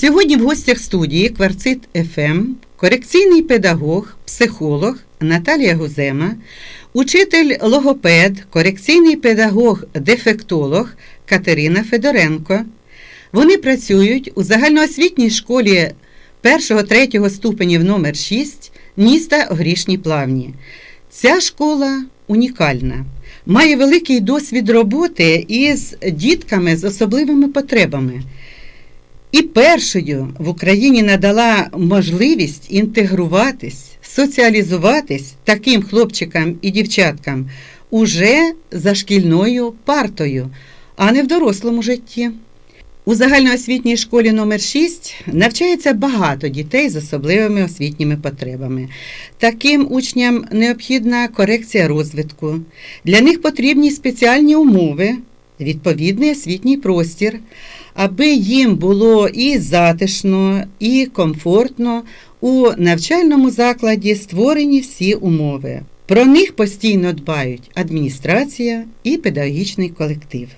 Сьогодні в гостях студії Кварцит ФМ корекційний педагог, психолог Наталія Гузема, учитель логопед, корекційний педагог, дефектолог Катерина Федоренко. Вони працюють у загальноосвітній школі 1-3 ступенів номер 6 міста Грішні Плавні. Ця школа унікальна, має великий досвід роботи із дітками з особливими потребами. І першою в Україні надала можливість інтегруватись, соціалізуватись таким хлопчикам і дівчаткам уже за шкільною партою, а не в дорослому житті. У загальноосвітній школі номер 6 навчається багато дітей з особливими освітніми потребами. Таким учням необхідна корекція розвитку. Для них потрібні спеціальні умови, відповідний освітній простір, аби їм було і затишно, і комфортно у навчальному закладі створені всі умови. Про них постійно дбають адміністрація і педагогічний колектив.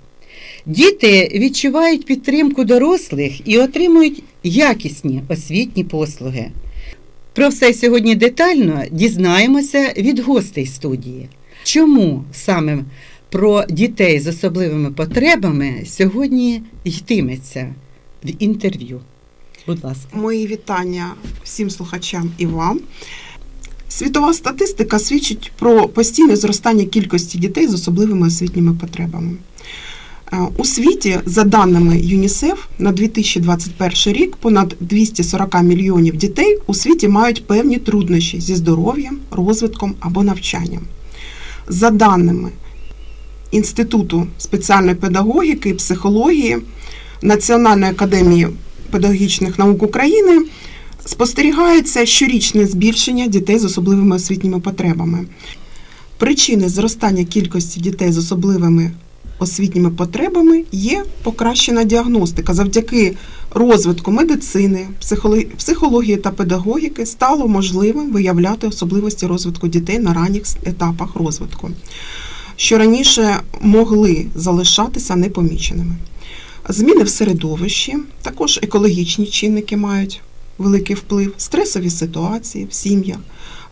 Діти відчувають підтримку дорослих і отримують якісні освітні послуги. Про все сьогодні детально дізнаємося від гостей студії. Чому саме про дітей з особливими потребами сьогодні йтиметься в інтерв'ю? Будь ласка. Мої вітання всім слухачам і вам. Світова статистика свідчить про постійне зростання кількості дітей з особливими освітніми потребами. Е, У світі, за даними ЮНІСЕФ, на 2021 рік понад 240 мільйонів дітей у світі мають певні труднощі зі здоров'ям, розвитком або навчанням. За даними Інституту спеціальної педагогіки і психології Національної академії педагогічних наук України спостерігається щорічне збільшення дітей з особливими освітніми потребами. Причини зростання кількості дітей з особливими освітніми потребами є покращена діагностика. Завдяки розвитку медицини, психології та педагогіки стало можливим виявляти особливості розвитку дітей на ранніх етапах розвитку, що раніше могли залишатися непоміченими. Зміни в середовищі, також екологічні чинники мають великий вплив, стресові ситуації в сім'ях,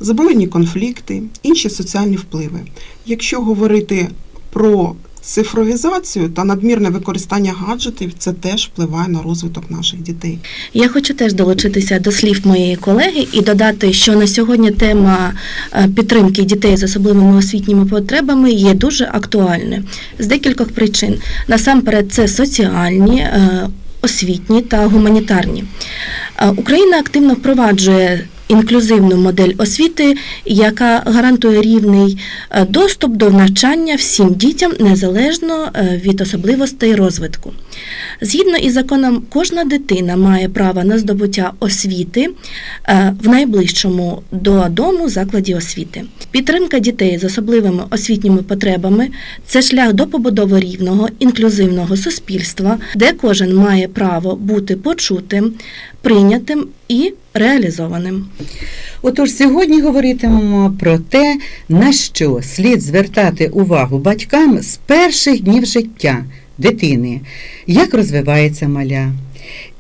збройні конфлікти, інші соціальні впливи. Якщо говорити про цифровізацію та надмірне використання гаджетів, це теж впливає на розвиток наших дітей. Я хочу теж долучитися до слів моєї колеги і додати, що на сьогодні тема е, підтримки дітей з особливими освітніми потребами є дуже актуальною з декількох причин. Насамперед, це соціальні, е, освітні та гуманітарні. Е, Україна активно впроваджує. Інклюзивну модель освіти, яка гарантує рівний е, доступ до навчання всім дітям незалежно е, від особливостей розвитку. Згідно із законом, кожна дитина має право на здобуття освіти е, в найближчому до дому закладі освіти. Підтримка дітей з особливими освітніми потребами це шлях до побудови рівного інклюзивного суспільства, де кожен має право бути почутим, прийнятим і реалізованим. Отож, сьогодні говоритимемо про те, на що слід звертати увагу батькам з перших днів життя дитини, як розвивається маля.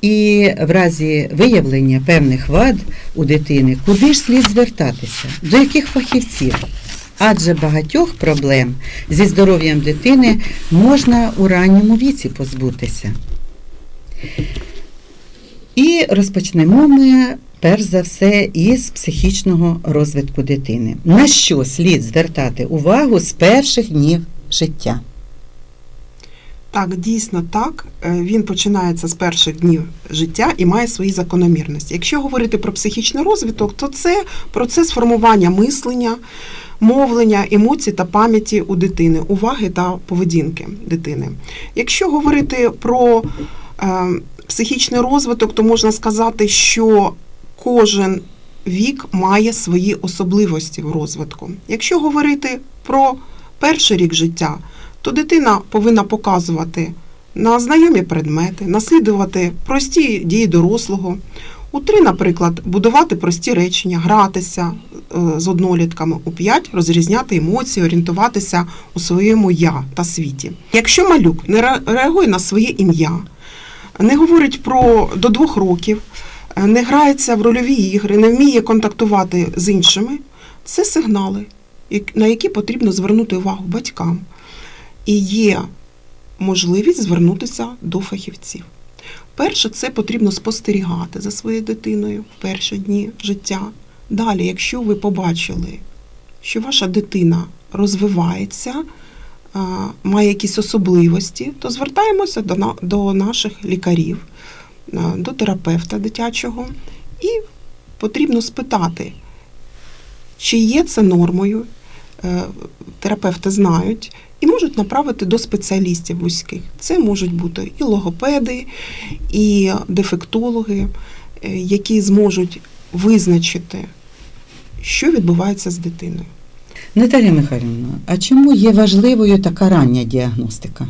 І в разі виявлення певних вад у дитини, куди ж слід звертатися, до яких фахівців? Адже багатьох проблем зі здоров'ям дитини можна у ранньому віці позбутися. І розпочнемо ми перш за все із психічного розвитку дитини. На що слід звертати увагу з перших днів життя? Так, дійсно так. Е, Він починається з перших днів життя і має свої закономірності. Якщо говорити про психічний розвиток, то це процес формування мислення, мовлення, емоцій та пам'яті у дитини, уваги та поведінки дитини. Якщо говорити про е, психічний розвиток, то можна сказати, що кожен вік має свої особливості в розвитку. Якщо говорити про перший рік життя, то дитина повинна показувати на знайомі предмети, наслідувати прості дії дорослого. У три, наприклад, будувати прості речення, гратися е, з однолітками. У п'ять розрізняти емоції, орієнтуватися у своєму я та світі. Якщо малюк не реагує на своє ім'я, не говорить про до двох років, е, не грається в рольові ігри, не вміє контактувати з іншими, це сигнали, на які потрібно звернути увагу батькам. І є можливість звернутися до фахівців. Перше, це потрібно спостерігати за своєю дитиною в перші дні життя. Далі, якщо ви побачили, що ваша дитина розвивається, має якісь особливості, то звертаємося до, наших лікарів, до терапевта дитячого, і потрібно спитати, чи є це нормою. Е, Терапевти знають і можуть направити до спеціалістів вузьких. Це можуть бути і логопеди, і дефектологи, е, які зможуть визначити, що відбувається з дитиною. Наталія Михайлівна, а чому є важливою така рання діагностика?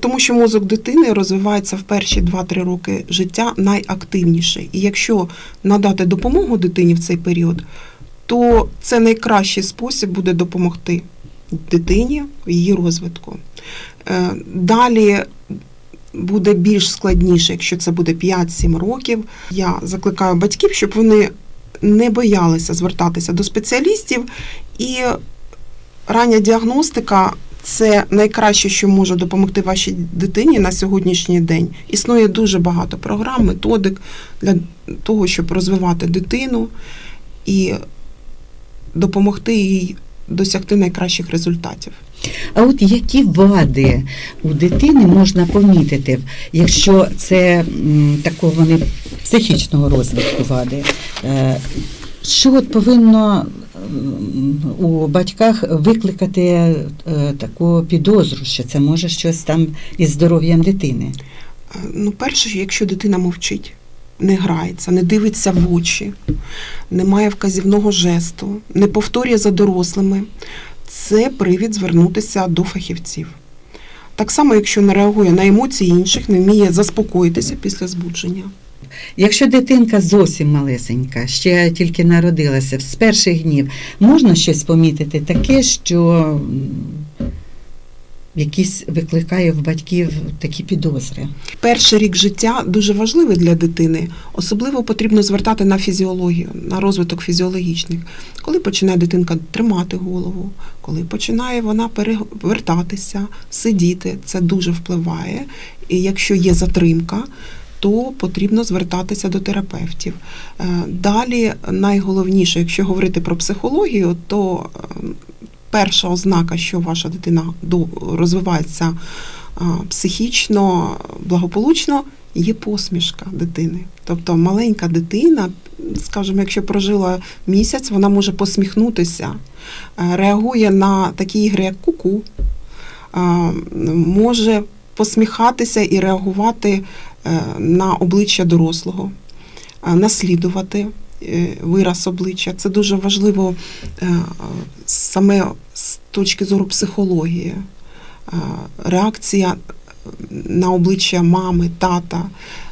Тому що мозок дитини розвивається в перші 2-3 роки життя найактивніше. І якщо надати допомогу дитині в цей період, то це найкращий спосіб буде допомогти дитині в її розвитку. Е, Далі буде більш складніше, якщо це буде 5-7 років. Я закликаю батьків, щоб вони не боялися звертатися до спеціалістів і рання діагностика це найкраще, що може допомогти вашій дитині на сьогоднішній день. Існує дуже багато програм, методик для того, щоб розвивати дитину і допомогти їй досягти найкращих результатів. А от які вади у дитини можна помітити, якщо це такого вони психічного розвитку вади? Е, Що от повинно у батьках викликати е, таку підозру, що це може щось там із здоров'ям дитини? Е, Ну, перше, якщо дитина мовчить, не грається, не дивиться в очі, не має вказівного жесту, не повторює за дорослими, це привід звернутися до фахівців. Так само, якщо не реагує на емоції інших, не вміє заспокоїтися після збудження. Якщо дитинка зовсім малесенька, ще тільки народилася, з перших днів, можна щось помітити таке, що якісь викликає в батьків такі підозри? Перший рік життя дуже важливий для дитини. Особливо потрібно звертати на фізіологію, на розвиток фізіологічних. Коли починає дитинка тримати голову, коли починає вона перевертатися, сидіти, це дуже впливає. І якщо є затримка, то потрібно звертатися до терапевтів. Е, Далі найголовніше, якщо говорити про психологію, то е, перша ознака, що ваша дитина розвивається психічно благополучно, є посмішка дитини. Тобто маленька дитина, скажімо, якщо прожила місяць, вона може посміхнутися, е, реагує на такі ігри, як куку, може посміхатися і реагувати е, на обличчя дорослого, наслідувати е, вираз обличчя. Це дуже важливо е, саме з точки зору психології. Е, Реакція на обличчя мами, тата,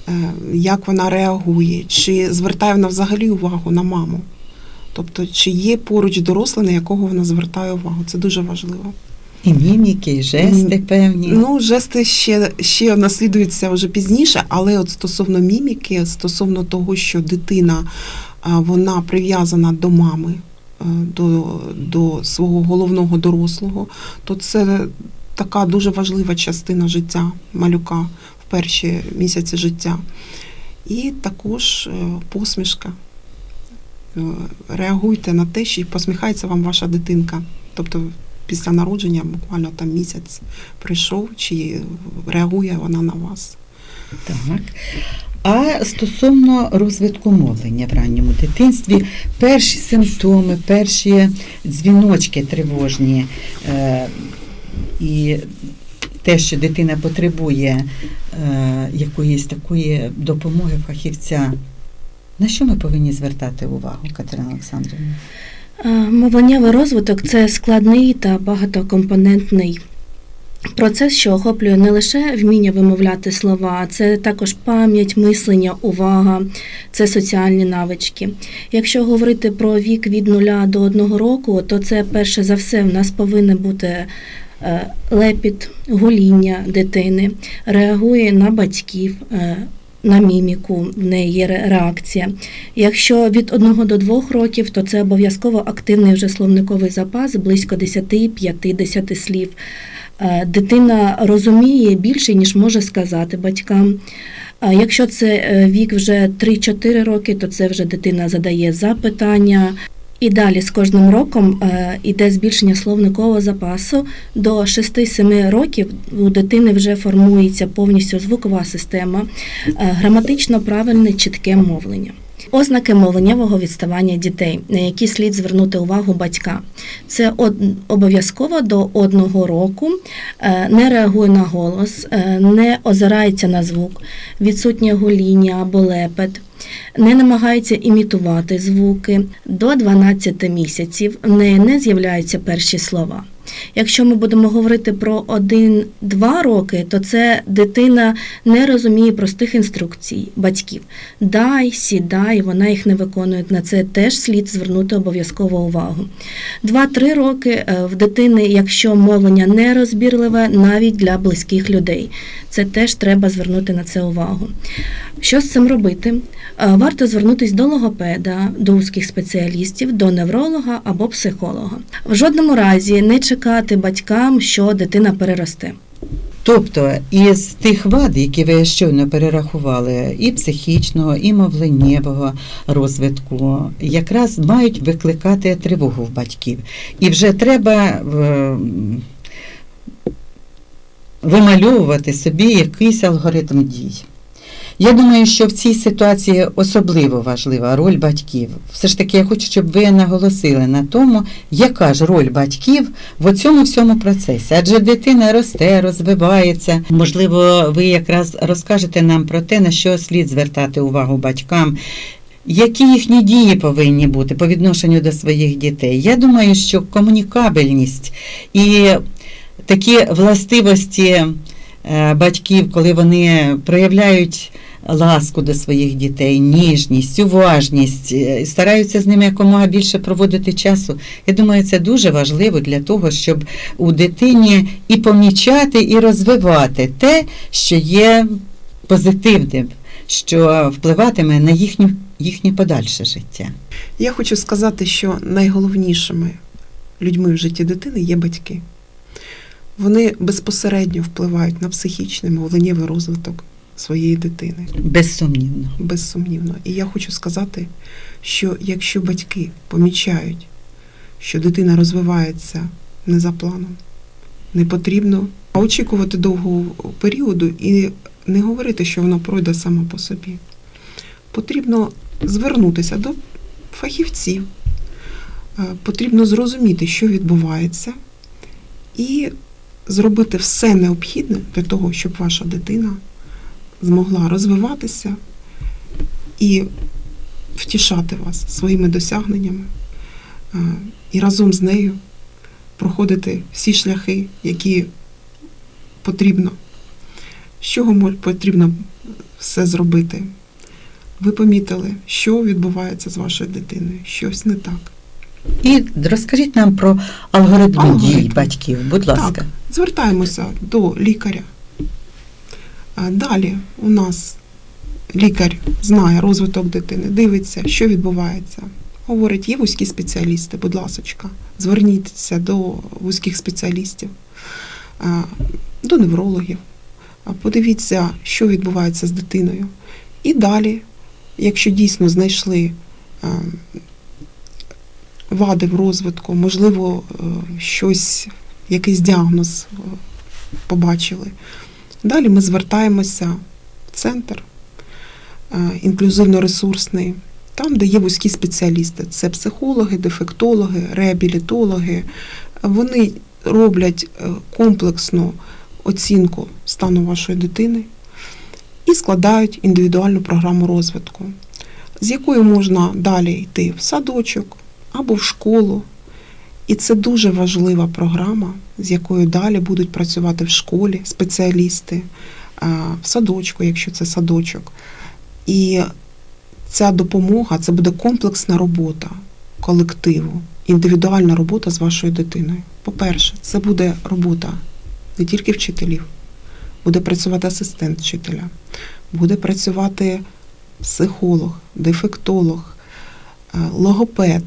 е, як вона реагує, чи звертає вона взагалі увагу на маму. Тобто, чи є поруч дорослий, на якого вона звертає увагу. Це дуже важливо. І міміки, і жести певні. Ну, жести ще, ще наслідуються вже пізніше, але от стосовно міміки, стосовно того, що дитина вона прив'язана до мами, е, до, до свого головного дорослого, то це така дуже важлива частина життя малюка в перші місяці життя. І також е, посмішка. Е, Реагуйте на те, що посміхається вам ваша дитинка. Тобто після народження буквально там місяць прийшов, чи реагує вона на вас. Так. А стосовно розвитку мовлення в ранньому дитинстві, перші симптоми, перші дзвіночки тривожні е, і те, що дитина потребує е, якоїсь такої допомоги фахівця, на що ми повинні звертати увагу, Катерина Олександрівна? Е, Мовленнєвий розвиток це складний та багатокомпонентний процес, що охоплює не лише вміння вимовляти слова, це також пам'ять, мислення, увага, це соціальні навички. Якщо говорити про вік від 0 до 1 року, то це перше за все в нас повинна бути е, лепіт, гоління дитини, реагує на батьків. е, На міміку в неї є реакція. Якщо від 1 до 2 років, то це обов'язково активний вже словниковий запас близько 10-50 слів. Е, Дитина розуміє більше, ніж може сказати батькам. Якщо це е, вік вже 3-4 роки, то це вже дитина задає запитання. І далі з кожним роком е, іде збільшення словникового запасу. До 6-7 років у дитини вже формується повністю звукова система, е, граматично правильне чітке мовлення. Ознаки мовленнєвого відставання дітей, на які слід звернути увагу батькам. Це обов'язково до одного року е, не реагує на голос, е, не озирається на звук, відсутнє гоління або лепет, не намагається імітувати звуки. До 12 місяців в неї не з'являються перші слова. Якщо ми будемо говорити про 1-2 роки, то це дитина не розуміє простих інструкцій батьків. Дай, сідай, вона їх не виконує. На це теж слід звернути обов'язково увагу. 2-3 роки е, в дитини, якщо мовлення нерозбірливе, навіть для близьких людей, це теж треба звернути на це увагу. Що з цим робити? Е, Варто звернутися до логопеда, до узких спеціалістів, до невролога або психолога. В жодному разі не чекати батькам, що дитина переросте. Тобто із тих вад, які ви щойно перерахували, і психічного, і мовленнєвого розвитку, якраз мають викликати тривогу в батьків. І вже треба е, вимальовувати собі якийсь алгоритм дій. Я думаю, що в цій ситуації особливо важлива роль батьків. Все ж таки, я хочу, щоб ви наголосили на тому, яка ж роль батьків в цьому всьому процесі. Адже дитина росте, розвивається. Можливо, ви якраз розкажете нам про те, на що слід звертати увагу батькам. Які їхні дії повинні бути по відношенню до своїх дітей? Я думаю, що комунікабельність і такі властивості е, батьків, коли вони проявляють ласку до своїх дітей, ніжність, уважність, е, стараються з ними якомога більше проводити часу. Я думаю, це дуже важливо для того, щоб у дитині і помічати, і розвивати те, що є позитивним, що впливатиме на їхню, їхнє подальше життя. Я хочу сказати, що найголовнішими людьми в житті дитини є батьки. Вони безпосередньо впливають на психічний мовленнєвий розвиток своєї дитини, Безсумнівно. безсумнівно. І я хочу сказати, що якщо батьки помічають, що дитина розвивається не за планом, не потрібно очікувати довгого періоду і не говорити, що воно пройде само по собі. Потрібно звернутися до фахівців, е, потрібно зрозуміти, що відбувається, і зробити все необхідне для того, щоб ваша дитина змогла розвиватися і втішати вас своїми досягненнями, е, і разом з нею проходити всі шляхи, які потрібно. З чого потрібно все зробити? Ви помітили, що відбувається з вашою дитиною, щось не так. І розкажіть нам про алгоритм Алгоритм. дій батьків, будь ласка. Так, звертаємося до лікаря. Далі у нас лікар знає розвиток дитини, дивиться, що відбувається. Говорить, є вузькі спеціалісти, будь ласочка, зверніться до вузьких спеціалістів, до неврологів, подивіться, що відбувається з дитиною. І далі, якщо дійсно знайшли вади в розвитку, можливо, е, щось, якийсь діагноз е, побачили. Далі ми звертаємося в центр е, інклюзивно-ресурсний, там, де є вузькі спеціалісти. Це психологи, дефектологи, реабілітологи. Вони роблять е, комплексну оцінку стану вашої дитини і складають індивідуальну програму розвитку, з якою можна далі йти в садочок або в школу. І це дуже важлива програма, з якою далі будуть працювати в школі спеціалісти, в садочку, якщо це садочок. І ця допомога це буде комплексна робота колективу індивідуальна робота з вашою дитиною. По-перше, це буде робота не тільки вчителів, буде працювати асистент вчителя, буде працювати психолог, дефектолог, е, логопед.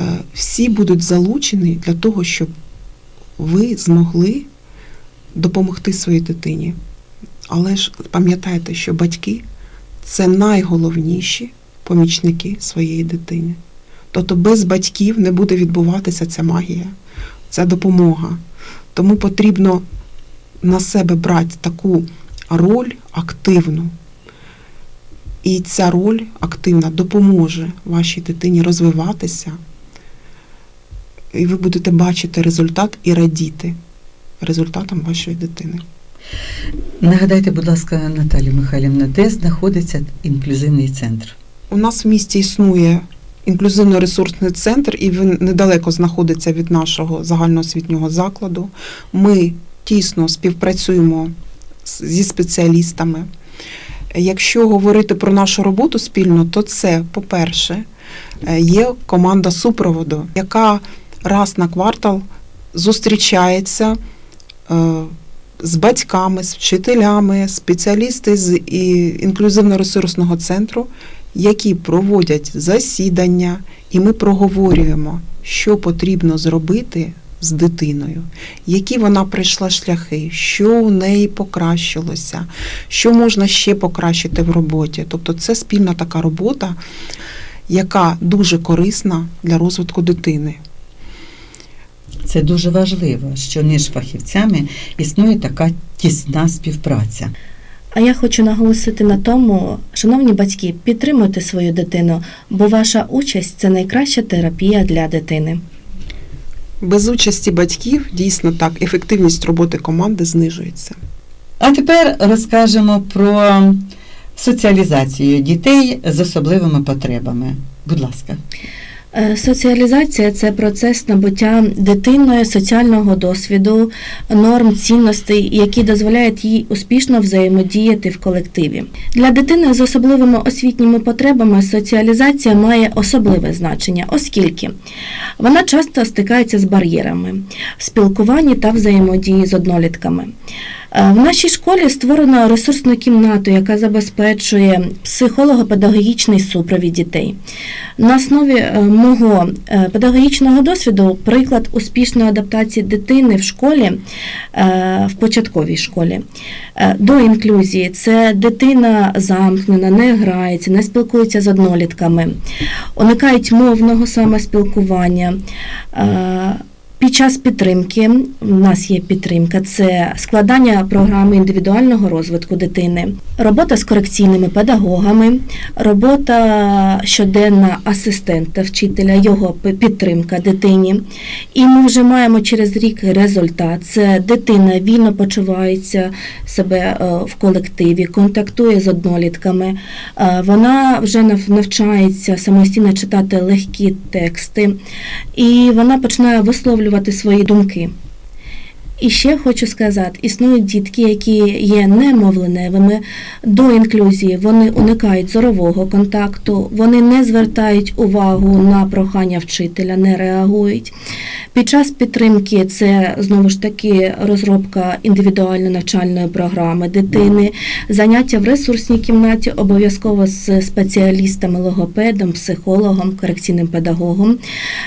Е, Всі будуть залучені для того, щоб ви змогли допомогти своїй дитині. Але ж пам'ятайте, що батьки це найголовніші помічники своєї дитини. Тобто без батьків не буде відбуватися ця магія, ця допомога. Тому потрібно на себе брати таку роль активну. І ця роль активна допоможе вашій дитині розвиватися, і ви будете бачити результат і радіти результатам вашої дитини. Нагадайте, будь ласка, Наталі Михайлівна, де знаходиться інклюзивний центр? У нас в місті існує інклюзивно-ресурсний центр, і він недалеко знаходиться від нашого загальноосвітнього закладу. Ми тісно співпрацюємо зі спеціалістами. Якщо говорити про нашу роботу спільно, то це, по-перше, е, є команда супроводу, яка раз на квартал зустрічається е, з батьками, з вчителями, спеціалісти з інклюзивно-ресурсного центру, які проводять засідання, і ми проговорюємо, що потрібно зробити з дитиною, які вона пройшла шляхи, що у неї покращилося, що можна ще покращити в роботі. Тобто це спільна така робота, яка дуже корисна для розвитку дитини. Це дуже важливо, що між фахівцями існує така тісна співпраця. А я хочу наголосити на тому, шановні батьки, підтримуйте свою дитину, бо ваша участь це найкраща терапія для дитини. Без участі батьків дійсно так ефективність роботи команди знижується. А тепер розкажемо про соціалізацію дітей з особливими потребами. Будь ласка. Е, Соціалізація це процес набуття дитиною соціального досвіду, норм, цінностей, які дозволяють їй успішно взаємодіяти в колективі. Для дитини з особливими освітніми потребами соціалізація має особливе значення, оскільки вона часто стикається з бар'єрами в спілкуванні та взаємодії з однолітками. Е, В нашій школі створено ресурсну кімнату, яка забезпечує психолого-педагогічний супровід дітей. На основі е, мого е, педагогічного досвіду приклад успішної адаптації дитини в школі, в початковій школі. До інклюзії це дитина замкнена, не грається, не спілкується з однолітками, уникають мовного саме спілкування. Е, Під час підтримки у нас є підтримка, це складання програми індивідуального розвитку дитини, робота з корекційними педагогами, робота щоденна асистента вчителя, його підтримка дитині. І ми вже маємо через рік результат. Це дитина вільно почувається себе е, в колективі, контактує з однолітками. Е, Вона вже навчається самостійно читати легкі тексти, і вона починає висловлювати свої думки. І ще хочу сказати, існують дітки, які є немовленевими до інклюзії. Вони уникають зорового контакту, вони не звертають увагу на прохання вчителя, не реагують. Під час підтримки це знову ж таки розробка індивідуальної навчальної програми дитини, заняття в ресурсній кімнаті обов'язково з спеціалістами, логопедом, психологом, корекційним педагогом,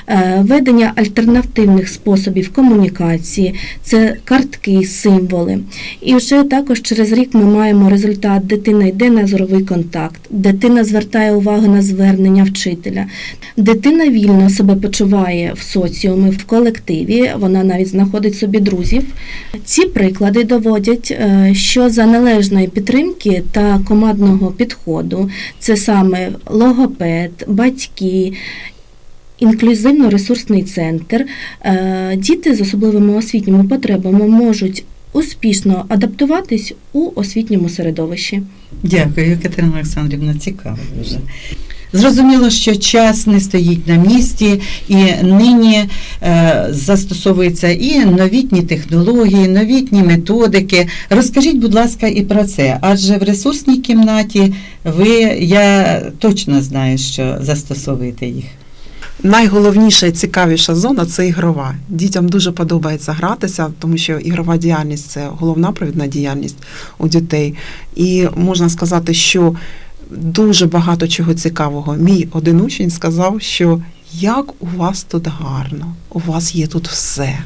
е, ведення альтернативних способів комунікації, це картки, символи. І вже також через рік ми маємо результат. Дитина йде на зоровий контакт, дитина звертає увагу на звернення вчителя. Дитина вільно себе почуває в соціумі, в колективі, вона навіть знаходить собі друзів. Ці приклади доводять, е, що за належної підтримки та командного підходу, це саме логопед, батьки. Інклюзивно-ресурсний центр. Е, Діти з особливими освітніми потребами можуть успішно адаптуватись у освітньому середовищі. Дякую, Катерина Олександрівна, цікаво дуже. Зрозуміло, що час не стоїть на місці, і нині е, застосовуються і новітні технології, новітні методики. Розкажіть, будь ласка, і про це. Адже в ресурсній кімнаті ви, я точно знаю, що застосовуєте їх. Найголовніша і цікавіша зона це ігрова. Дітям дуже подобається гратися, тому що ігрова діяльність це головна провідна діяльність у дітей. І можна сказати, що дуже багато чого цікавого. Мій один учень сказав, що як у вас тут гарно, у вас є тут все.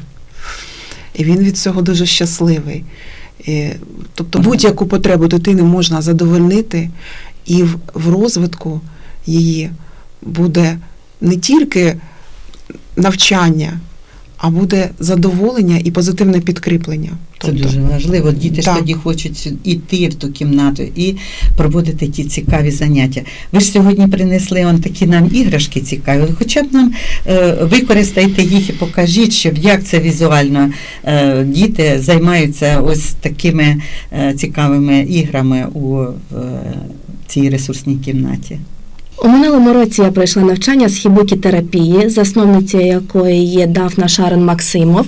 І він від цього дуже щасливий. І, Тобто будь-яку потребу дитини можна задовольнити, і в, в розвитку її буде не тільки навчання, а буде задоволення і позитивне підкріплення. Це дуже важливо. Діти ж тоді хочуть йти в ту кімнату і проводити ті цікаві заняття. Ви ж сьогодні принесли он такі нам іграшки цікаві. Хоча б нам е, використайте їх і покажіть, щоб як це візуально е, діти займаються ось такими е, цікавими іграми у е, цій ресурсній кімнаті. У минулому році я пройшла навчання з хібукі-терапії, засновницею якої є Дафна Шарен Максимов.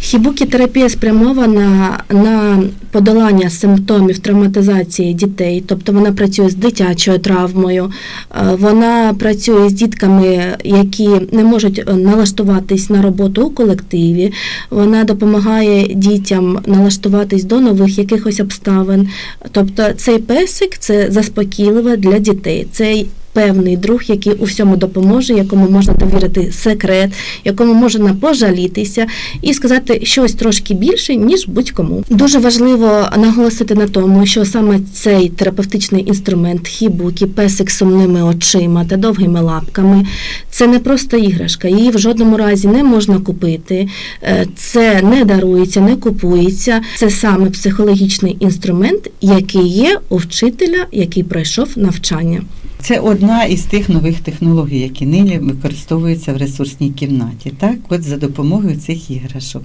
Хібукі-терапія спрямована на подолання симптомів травматизації дітей, тобто вона працює з дитячою травмою, е, вона працює з дітками, які не можуть е, налаштуватись на роботу у колективі. Вона допомагає дітям налаштуватись до нових якихось обставин. Тобто цей песик це заспокійливе для дітей. Цей певний друг, який у всьому допоможе, якому можна довірити секрет, якому можна пожалітися і сказати щось трошки більше, ніж будь-кому. Дуже важливо наголосити на тому, що саме цей терапевтичний інструмент хібукі, песик сумними очима та довгими лапками, це не просто іграшка. Її в жодному разі не можна купити, е, це не дарується, не купується. Це саме психологічний інструмент, який є у вчителя, який пройшов навчання. Це одна із тих нових технологій, які нині використовуються в ресурсній кімнаті. Так, от за допомогою цих іграшок.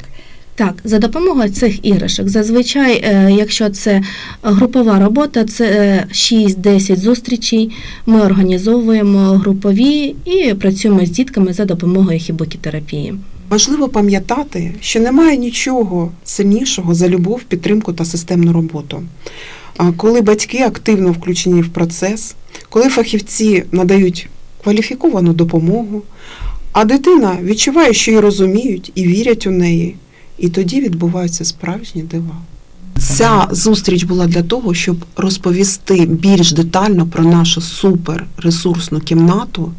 Так, за допомогою цих іграшок. Зазвичай, е, якщо це групова робота, це е, 6-10 зустрічей. Ми організовуємо групові і працюємо з дітками за допомогою хібокітерапії. Важливо пам'ятати, що немає нічого сильнішого за любов, підтримку та системну роботу. А Коли батьки активно включені в процес, коли фахівці надають кваліфіковану допомогу, а дитина відчуває, що її розуміють і вірять у неї, і тоді відбуваються справжні дива. Ця зустріч була для того, щоб розповісти більш детально про нашу суперресурсну кімнату,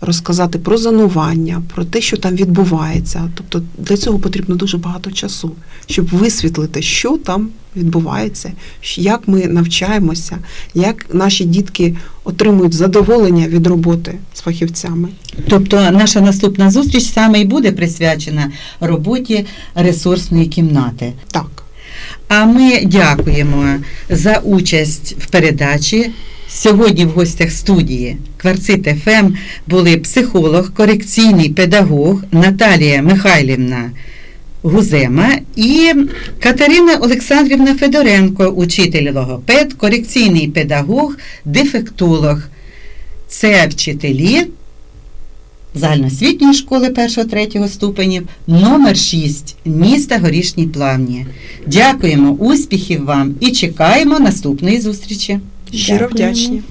розказати про зонування, про те, що там відбувається. Тобто для цього потрібно дуже багато часу, щоб висвітлити, що там відбувається, як ми навчаємося, як наші дітки отримують задоволення від роботи з фахівцями. Тобто наша наступна зустріч саме і буде присвячена роботі ресурсної кімнати. Так. А ми дякуємо за участь в передачі. Сьогодні в гостях студії Кварцит ФМ були психолог, корекційний педагог Наталія Михайлівна Гузема і Катерина Олександрівна Федоренко, учитель логопед, корекційний педагог, дефектолог. Це вчителі загальноосвітньої школи 1-3 ступенів номер 6 міста Горішні Плавні. Дякуємо, успіхів вам і чекаємо наступної зустрічі. Щиро вдячні.